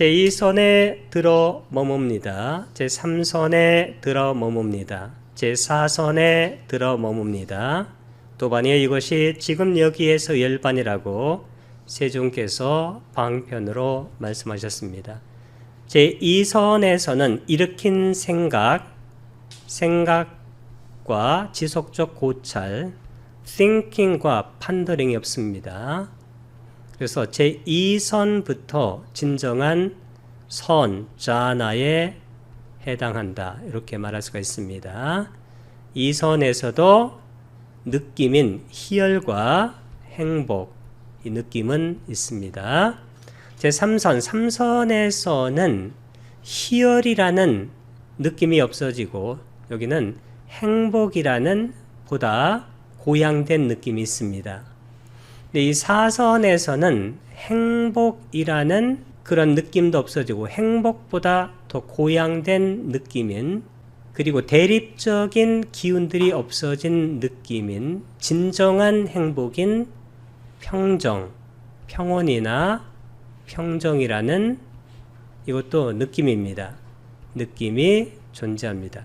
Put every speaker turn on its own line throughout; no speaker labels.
제2선에 들어 머뭅니다. 제3선에 들어 머뭅니다. 제4선에 들어 머뭅니다. 도반이요 이것이 지금 여기에서 열반이라고 세종께서 방편으로 말씀하셨습니다. 제2선에서는 일으킨 생각, 생각과 지속적 고찰, thinking과 판더링이 없습니다. 그래서 제2선부터 진정한 선, 자나에 해당한다. 이렇게 말할 수가 있습니다. 이 선에서도 느낌인 희열과 행복, 이 느낌은 있습니다. 제3선, 3선에서는 희열이라는 느낌이 없어지고 여기는 행복이라는 보다 고양된 느낌이 있습니다. 근데 이 사선에서는 행복이라는 그런 느낌도 없어지고 행복보다 더 고양된 느낌인 그리고 대립적인 기운들이 없어진 느낌인 진정한 행복인 평정, 평온이나 평정이라는 이것도 느낌입니다. 느낌이 존재합니다.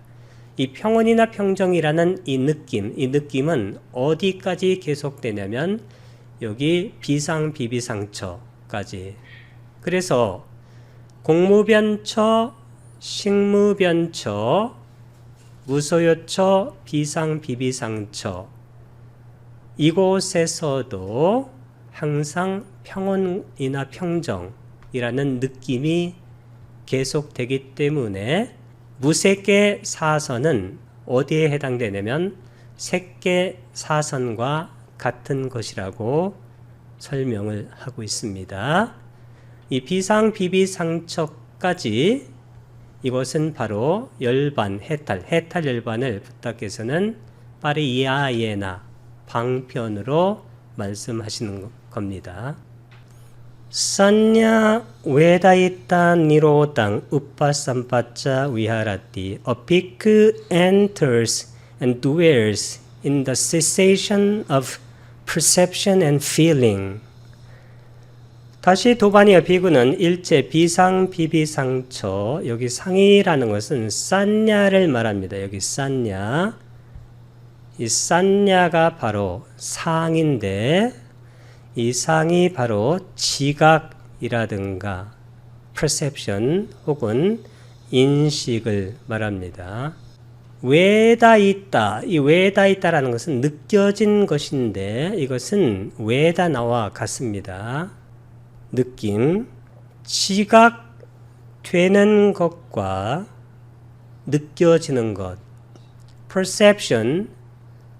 이 평온이나 평정이라는 이 느낌, 이 느낌은 어디까지 계속되냐면 여기 비상 비비상처까지. 그래서 공무변처, 식무변처, 무소요처, 비상 비비상처 이곳에서도 항상 평온이나 평정이라는 느낌이 계속되기 때문에 무색계 사선은 어디에 해당되냐면 색계 사선과 같은 것이라고 설명을 하고 있습니다. 이 비상 비비 상처까지 이것은 바로 열반 해탈 해탈 열반을 부탁해서는 파리이아예나 방편으로 말씀하시는 겁니다. 산냐 웨다이타 니로당 우파삼파자 위하라티 bhikkhu enters and dwells in the cessation of perception and feeling. 다시 도바니아 비구는 일제 비상 비비상처 여기 상이라는 것은 산냐를 말합니다. 여기 산냐 이 산냐가 바로 상인데 이 상이 바로 지각이라든가 perception 혹은 인식을 말합니다. 외다 있다. 이 외다 있다라는 것은 느껴진 것인데 이것은 외다 나와 같습니다. 느낌, 지각되는 것과 느껴지는 것, perception,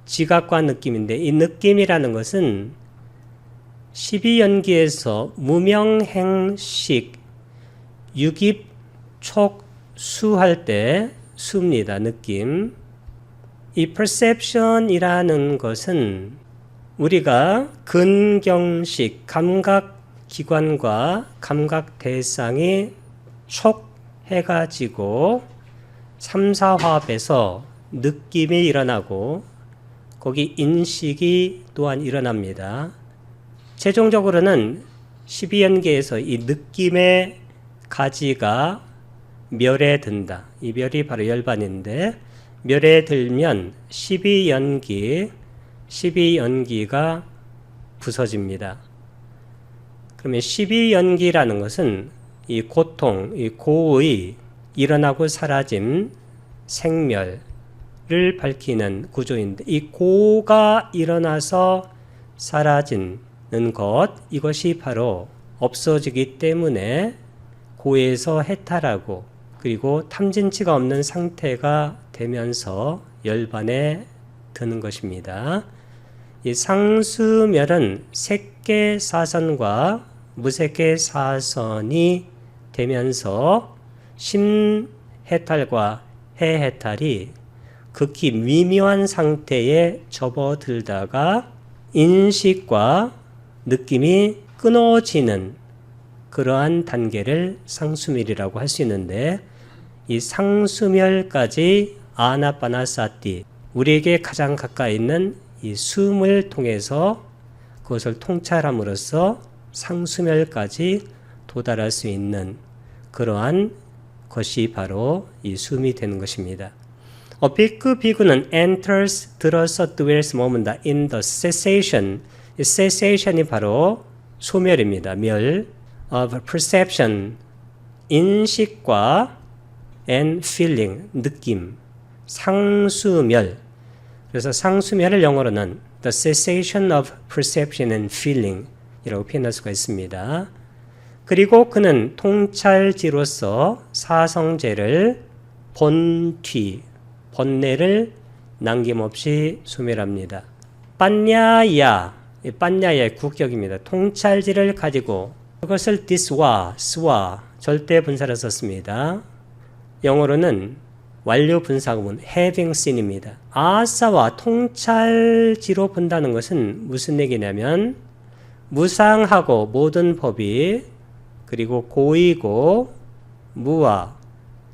지각과 느낌인데 이 느낌이라는 것은 12연기에서 무명행식 유깁 촉수할 때 수입니다. 느낌. 이 perception이라는 것은 우리가 근경식 감각 기관과 감각 대상이 촉해 가지고 삼사화합에서 느낌이 일어나고 거기 인식이 또한 일어납니다. 최종적으로는 12연계에서 이 느낌의 가지가 멸에 든다. 이 멸이 바로 열반인데 멸에 들면 12연기, 12연기가 부서집니다. 그러면 12연기라는 것은 이 고통, 이 고의 일어나고 사라짐, 생멸을 밝히는 구조인데 이 고가 일어나서 사라지는 것 이것이 바로 없어지기 때문에 고에서 해탈하고 그리고 탐진치가 없는 상태가 되면서 열반에 드는 것입니다. 이 상수멸은 색계 사선과 무색계 사선이 되면서 심해탈과 해해탈이 극히 미묘한 상태에 접어들다가 인식과 느낌이 끊어지는 그러한 단계를 상수멸이라고 할 수 있는데 이 상수멸까지 아나파나사티 우리에게 가장 가까이 있는 이 숨을 통해서 그것을 통찰함으로써 상수멸까지 도달할 수 있는 그러한 것이 바로 이 숨이 되는 것입니다. 어, 비크 비구는 enters 들어서 dwells 머문다 in the cessation. 이 cessation이 바로 소멸입니다. 멸 of perception 인식과 and feeling 느낌 상수멸 그래서 상수멸을 영어로는 the cessation of perception and feeling 이라고 표현할 수가 있습니다. 그리고 그는 통찰지로서 사성제를 본뒤, 번뇌를 남김없이 소멸합니다. 빤냐야, 이 빤냐의 국격입니다. 통찰지를 가지고 그것을 this와 s와 절대 분사를 썼습니다. 영어로는 완료 분사구문 having seen입니다. 아사와 통찰지로 본다는 것은 무슨 얘기냐면 무상하고 모든 법이 그리고 고이고 무와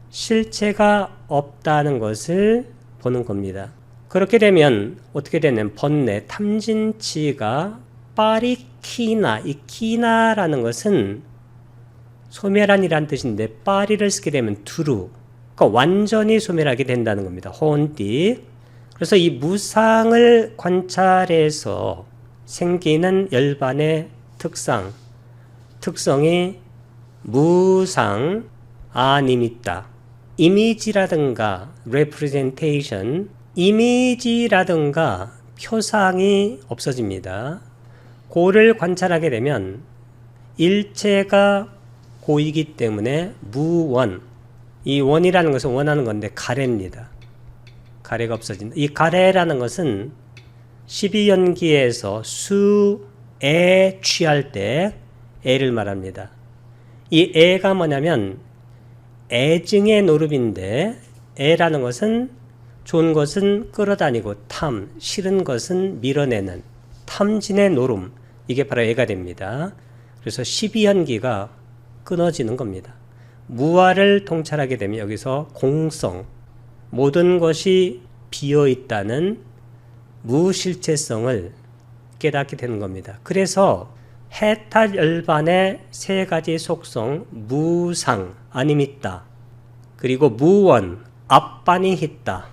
실체가 없다는 것을 보는 겁니다. 그렇게 되면 어떻게 되냐면 번뇌 탐진치가 빠리키나 이 키나라는 것은 소멸한이란 뜻인데 빠리를 쓰게 되면 두루 그러니까 완전히 소멸하게 된다는 겁니다. 혼띠 그래서 이 무상을 관찰해서 생기는 열반의 특성 특성이 무상 아니밌다. 이미지라든가 representation 이미지라든가 표상이 없어집니다. 고를 관찰하게 되면 일체가 고이기 때문에 무원 이 원이라는 것은 원하는 건데 가래입니다. 가래가 없어진다. 이 가래라는 것은 12연기에서 수에 취할 때 애를 말합니다. 이 애가 뭐냐면 애증의 노름인데 애라는 것은 좋은 것은 끌어다니고 탐, 싫은 것은 밀어내는 탐진의 노름 이게 바로 애가 됩니다. 그래서 12현기가 끊어지는 겁니다. 무화를 통찰하게 되면 여기서 공성 모든 것이 비어 있다는 무실체성을 깨닫게 되는 겁니다. 그래서 해탈 열반의 세 가지 속성 무상 아니밌다 그리고 무원 앞반이 있다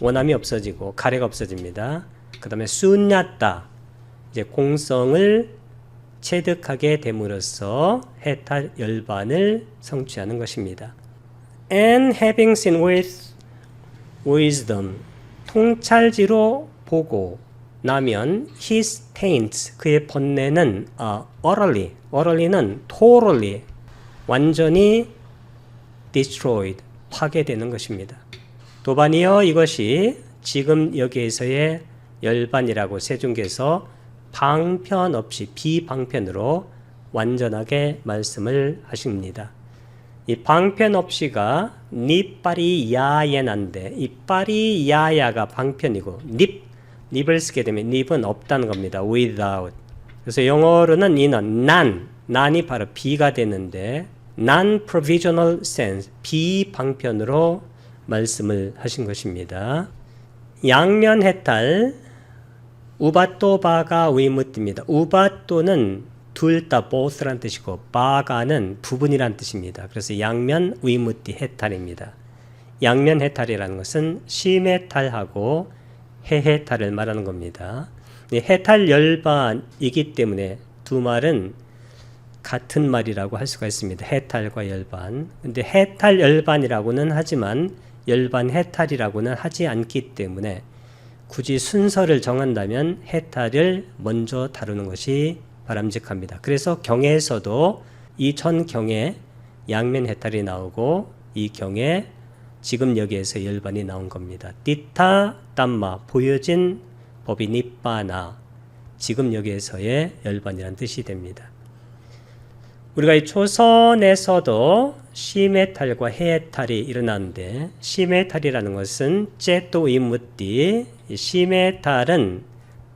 원함이 없어지고 가래가 없어집니다. 그 다음에 순야다 이제 공성을 체득하게 됨으로써 해탈 열반을 성취하는 것입니다. And having seen with wisdom 통찰지로 보고 나면 his taints 그의 번뇌는 아, utterly utterly는 totally 완전히 destroyed 파괴되는 것입니다. 도반이여 이것이 지금 여기에서의 열반이라고 세종께서 방편 없이 비방편으로 완전하게 말씀을 하십니다. 이 방편 없이가 니빠리 야예난데 이 빠리 야야가 방편이고 닙 닙을 쓰게 되면 닙은 없다는 겁니다. without. 그래서 영어로는 이는 난 난이 바로 비가 되는데 non provisional sense 비방편으로 말씀을 하신 것입니다. 양면 해탈 우바토바가 위무띠입니다. 우바토는 둘다 both란 뜻이고 바가는 부분이란 뜻입니다. 그래서 양면 위무띠 해탈입니다. 양면 해탈이라는 것은 심해탈하고 해해탈을 말하는 겁니다. 해탈 열반이기 때문에 두 말은 같은 말이라고 할 수가 있습니다. 해탈과 열반. 근데 해탈 열반이라고는 하지만 열반 해탈이라고는 하지 않기 때문에 굳이 순서를 정한다면 해탈을 먼저 다루는 것이 바람직합니다. 그래서 경에서도 이 전 경에 양면 해탈이 나오고 이 경에 지금 여기에서 열반이 나온 겁니다. 띠타 땀마 보여진 법이 니빠나 지금 여기에서의 열반이란 뜻이 됩니다. 우리가 이 초선에서도 시메탈과 해탈이 일어나는데 시메탈이라는 것은 제또 이무띠 시메탈은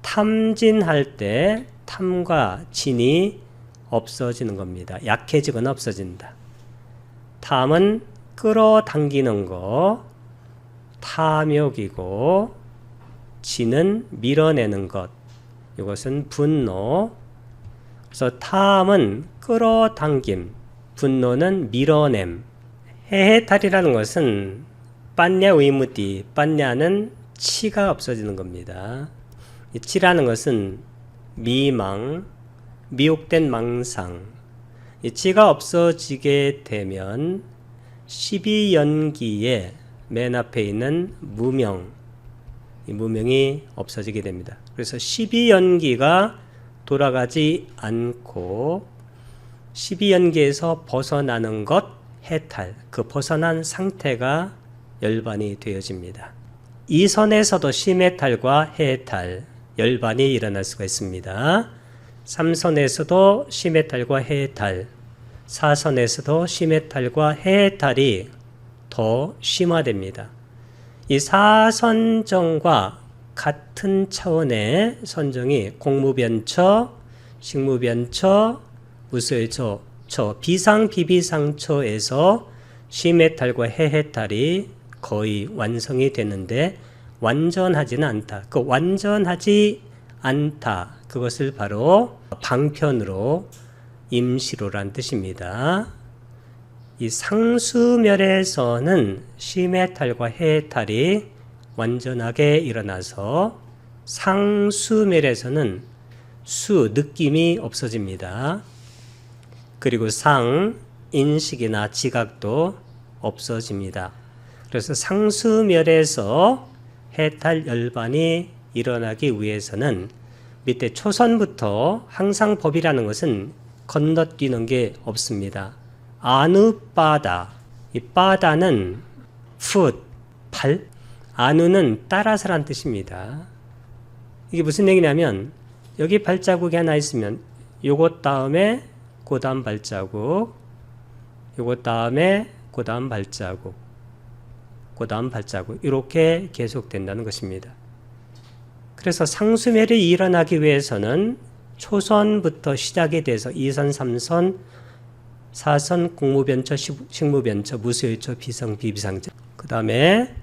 탐진할 때 탐과 진이 없어지는 겁니다. 약해지거나 없어진다. 탐은 끌어당기는 거, 탐욕이고, 진은 밀어내는 것. 이것은 분노. 그래서 탐은 끌어당김, 분노는 밀어냄. 해해탈이라는 것은 빤냐 의무띠, 빤냐는 치가 없어지는 겁니다. 이 치라는 것은 미망, 미혹된 망상. 이 치가 없어지게 되면 12연기에 맨 앞에 있는 무명, 이 무명이 없어지게 됩니다. 그래서 12연기가 돌아가지 않고 12연기에서 벗어나는 것 해탈, 그 벗어난 상태가 열반이 되어집니다. 이 선에서도 심해탈과 해탈, 열반이 일어날 수가 있습니다. 3선에서도 심해탈과 해탈, 4선에서도 심해탈과 해탈이 더 심화됩니다. 이 사선정과 같은 차원의 선정이 공무변처, 식무변처, 무소유처, 처, 비상 비비상처에서 심해탈과 해해탈이 거의 완성이 되는데 완전하지는 않다. 그 완전하지 않다. 그것을 바로 방편으로 임시로란 뜻입니다. 이 상수멸에서는 심해탈과 해탈이 완전하게 일어나서 상수멸에서는 수 느낌이 없어집니다. 그리고 상 인식이나 지각도 없어집니다. 그래서 상수멸에서 해탈 열반이 일어나기 위해서는 밑에 초선부터 항상 법이라는 것은 건너뛰는 게 없습니다. 아누빠다. 이 빠다는 foot, 발. 아누는 따라서란 뜻입니다. 이게 무슨 얘기냐면 여기 발자국이 하나 있으면 요것 다음에 그 다음 발자국, 요것 다음에 그 다음 발자국, 그 다음 발자국 이렇게 계속된다는 것입니다. 그래서 상수멸이 일어나기 위해서는 초선부터 시작이 돼서 2선, 3선, 4선, 공무변처, 식무변처, 무수유처, 비성, 비비상처 그 다음에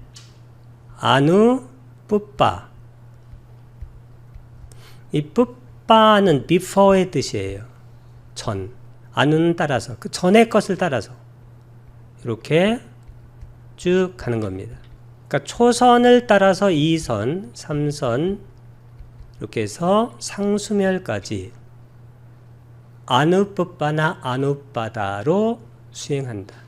아누, 뿌빠 이 뿌빠는 before의 뜻이에요. 전. 아누는 따라서 그 전의 것을 따라서 이렇게 쭉 가는 겁니다. 그러니까 초선을 따라서 2선, 3선 이렇게 해서 상수멸까지 아누뿌빠나 아누빠다로 수행한다.